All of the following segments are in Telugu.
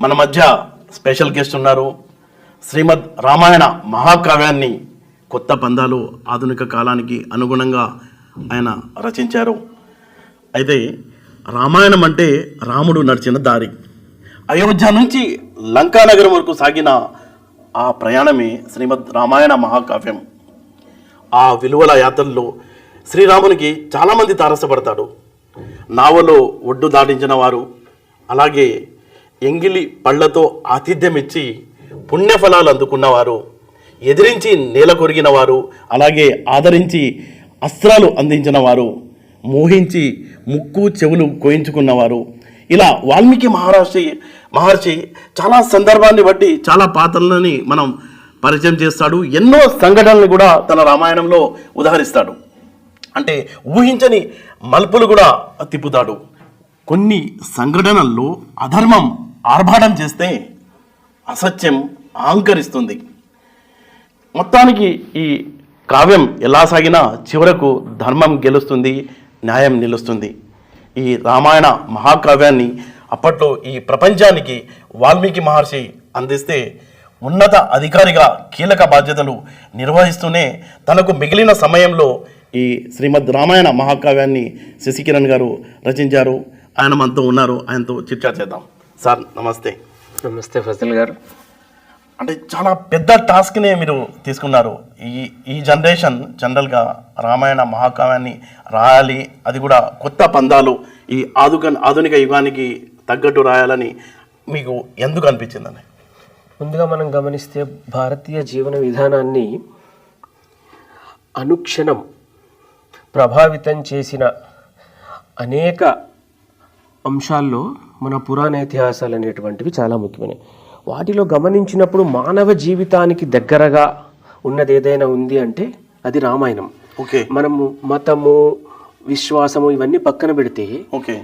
మన మధ్య స్పెషల్ గెస్ట్ ఉన్నారు శ్రీమద్ రామాయణ మహాకావ్యాన్ని కొత్త పందాలు ఆధునిక కాలానికి అనుగుణంగా ఆయన రచించారు. అయితే రామాయణం అంటే రాముడు నడిచిన దారి. అయోధ్య నుంచి లంకానగరం వరకు సాగిన ఆ ప్రయాణమే శ్రీమద్ రామాయణ మహాకావ్యం. ఆ విలువల యాత్రల్లో శ్రీరామునికి చాలామంది తారసపడతాడు నావలో ఒడ్డు దాటించిన వారు అలాగే ఎంగిలి పళ్ళతో ఆతిథ్యం ఇచ్చి పుణ్యఫలాలు అందుకున్నవారు ఎదిరించి నేల కొరిగిన వారు అలాగే ఆదరించి అస్త్రాలు అందించిన వారు మోహించి ముక్కు చెవులు కోయించుకున్నవారు. ఇలా వాల్మీకి మహర్షి మహర్షి చాలా సందర్భాన్ని బట్టి చాలా పాత్రలని మనం పరిచయం చేస్తాడు. ఎన్నో సంఘటనలు కూడా తన రామాయణంలో ఉదాహరిస్తాడు. అంటే ఊహించని మలుపులు కూడా తిప్పుతాడు. కొన్ని సంఘటనల్లో అధర్మం ఆర్భాటం చేస్తే అసత్యం ఆంకరిస్తుంది మొత్తానికి ఈ కావ్యం ఎలా సాగినా చివరకు ధర్మం గెలుస్తుంది న్యాయం నిలుస్తుంది. ఈ రామాయణ మహాకావ్యాన్ని అప్పట్లో ఈ ప్రపంచానికి వాల్మీకి మహర్షి అందిస్తే ఉన్నత అధికారిగా కీలక బాధ్యతలు నిర్వహిస్తూనే తనకు మిగిలిన సమయంలో ఈ శ్రీమద్ రామాయణ మహాకావ్యాన్ని శశికిరణ్ గారు రచించారు. ఆయన మనతో ఉన్నారు. ఆయనతో చర్చ చేద్దాం. సార్ నమస్తే. నమస్తే ఫజల్ గారు. అంటే చాలా పెద్ద టాస్క్నే మీరు తీసుకున్నారు. ఈ ఈ జనరేషన్ జనరల్గా రామాయణ మహాకావ్యాన్ని రాయాలి అది కూడా కొత్త పందాలు ఈ ఆధుక ఆధునిక యుగానికి తగ్గట్టు రాయాలని మీకు ఎందుకు అనిపించిందని ముందుగా మనం గమనిస్తే భారతీయ జీవన విధానాన్ని అనుక్షణం ప్రభావితం చేసిన అనేక అంశాల్లో మన పురాణ ఇతిహాసాలు అనేటువంటివి చాలా ముఖ్యమైనవి. వాటిలో గమనించినప్పుడు మానవ జీవితానికి దగ్గరగా ఉన్నది ఏదైనా ఉంది అంటే అది రామాయణం. ఓకే. మనము మతము విశ్వాసము ఇవన్నీ పక్కన పెడితే ఓకే.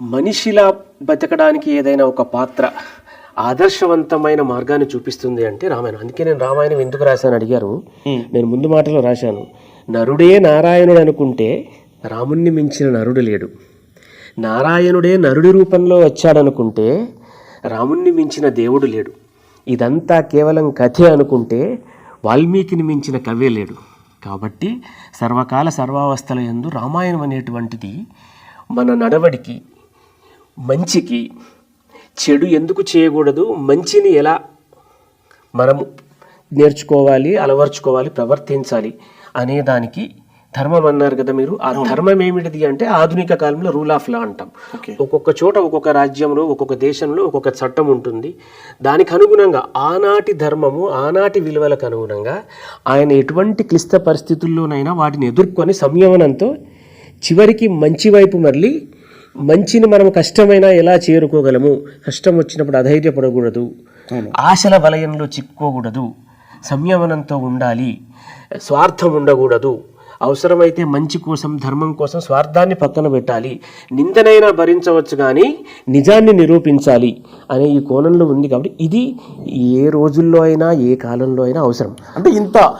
మనిషిలా బతకడానికి ఏదైనా ఒక పాత్ర ఆదర్శవంతమైన మార్గాన్ని చూపిస్తుంది అంటే రామాయణం. అందుకే నేను రామాయణం ఎందుకు రాశాను అడిగారు? నేను ముందు మాటలో రాశాను. నరుడే నారాయణుడు అనుకుంటే రాముణ్ణి మించిన నరుడు లేడు. నారాయణుడే నరుడి రూపంలో వచ్చాడనుకుంటే రాముణ్ణి మించిన దేవుడు లేడు. ఇదంతా కేవలం కథే అనుకుంటే వాల్మీకిని మించిన కవే లేడు. కాబట్టి సర్వకాల సర్వావస్థల యందు రామాయణం అనేటువంటిది మన నడవడికి మంచికి చెడు ఎందుకు చేయకూడదు మంచిని ఎలా మనము నేర్చుకోవాలి అలవర్చుకోవాలి ప్రవర్తించాలి అనేదానికి ధర్మం అన్నారు కదా మీరు? ఆ ధర్మం ఏమిటిది అంటే ఆధునిక కాలంలో రూల్ ఆఫ్ లా అంటాం. ఒక్కొక్క చోట ఒక్కొక్క రాజ్యంలో ఒక్కొక్క దేశంలో ఒక్కొక్క చట్టం ఉంటుంది. దానికి అనుగుణంగా ఆనాటి ధర్మము ఆనాటి విలువలకు అనుగుణంగా ఆయన ఎటువంటి క్లిష్ట పరిస్థితుల్లోనైనా వాటిని ఎదుర్కొని సంయమనంతో చివరికి మంచి వైపు మళ్ళీ మంచిని మనం కష్టమైనా ఎలా చేరుకోగలము? కష్టం వచ్చినప్పుడు అధైర్యపడకూడదు. ఆశల వలయంలో చిక్కుకోకూడదు. సంయమనంతో ఉండాలి. స్వార్థం ఉండకూడదు. అవసరమైతే మంచి కోసం ధర్మం కోసం స్వార్థాన్ని పక్కన పెట్టాలి. నిందనైనా భరించవచ్చు కానీ నిజాన్ని నిరూపించాలి అనే ఈ కోణంలో ఉంది కాబట్టి ఇది ఏ రోజుల్లో అయినా ఏ కాలంలో అయినా అవసరం. అంటే ఇంత